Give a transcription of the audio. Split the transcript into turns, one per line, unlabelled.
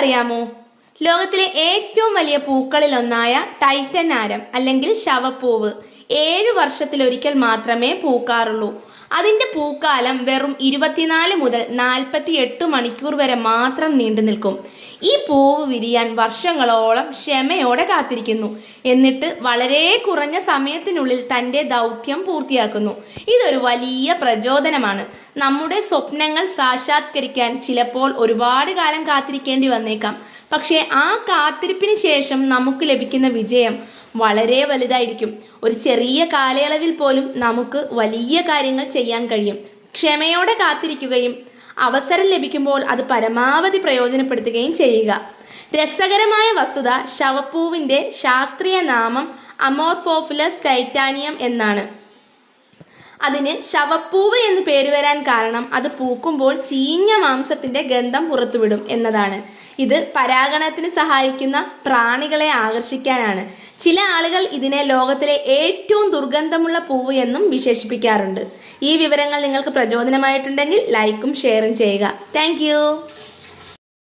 നിങ്ങൾക്കറിയാമോ? ലോകത്തിലെ ഏറ്റവും വലിയ പൂക്കളിലൊന്നായ ടൈറ്റൻ ആരം അല്ലെങ്കിൽ ശവപ്പൂവ്. ഏഴു വർഷത്തിലൊരിക്കൽ മാത്രമേ പൂക്കാറുള്ളൂ. അതിന്റെ പൂക്കാലം വെറും ഇരുപത്തിനാല് മുതൽ നാൽപ്പത്തി എട്ട് മണിക്കൂർ വരെ മാത്രം നീണ്ടു നിൽക്കും. ഈ പൂവ് വിരിയാൻ വർഷങ്ങളോളം ക്ഷമയോടെ കാത്തിരിക്കുന്നു. എന്നിട്ട് വളരെ കുറഞ്ഞ സമയത്തിനുള്ളിൽ തന്റെ ദൗത്യം പൂർത്തിയാക്കുന്നു. ഇതൊരു വലിയ പ്രചോദനമാണ്. നമ്മുടെ സ്വപ്നങ്ങൾ സാക്ഷാത്കരിക്കാൻ ചിലപ്പോൾ ഒരുപാട് കാലം കാത്തിരിക്കേണ്ടി വന്നേക്കാം. പക്ഷേ ആ കാത്തിരിപ്പിന് ശേഷം നമുക്ക് ലഭിക്കുന്ന വിജയം വളരെ വലുതായിരിക്കും. ഒരു ചെറിയ കാലയളവിൽ പോലും നമുക്ക് വലിയ കാര്യങ്ങൾ ചെയ്യാൻ കഴിയും. ക്ഷമയോടെ കാത്തിരിക്കുകയും അവസരം ലഭിക്കുമ്പോൾ അത് പരമാവധി പ്രയോജനപ്പെടുത്തുകയും ചെയ്യുക. രസകരമായ വസ്തുത ശവപ്പൂവിന്റെ ശാസ്ത്രീയ നാമം അമോർഫോഫിലസ് ടൈറ്റാനിയം എന്നാണ്. അതിന് ശവപ്പൂവ് എന്ന് പേര് വരാൻ കാരണം അത് പൂക്കുമ്പോൾ ചീഞ്ഞ മാംസത്തിന്റെ ഗന്ധം പുറത്തുവിടും എന്നതാണ്. ഇത് പരാഗണത്തിന് സഹായിക്കുന്ന പ്രാണികളെ ആകർഷിക്കാനാണ്. ചില ആളുകൾ ഇതിനെ ലോകത്തിലെ ഏറ്റവും ദുർഗന്ധമുള്ള പൂവ് എന്നും വിശേഷിപ്പിക്കാറുണ്ട്. ഈ വിവരങ്ങൾ നിങ്ങൾക്ക് പ്രചോദനമായിട്ടുണ്ടെങ്കിൽ ലൈക്കും ഷെയറും ചെയ്യുക. താങ്ക്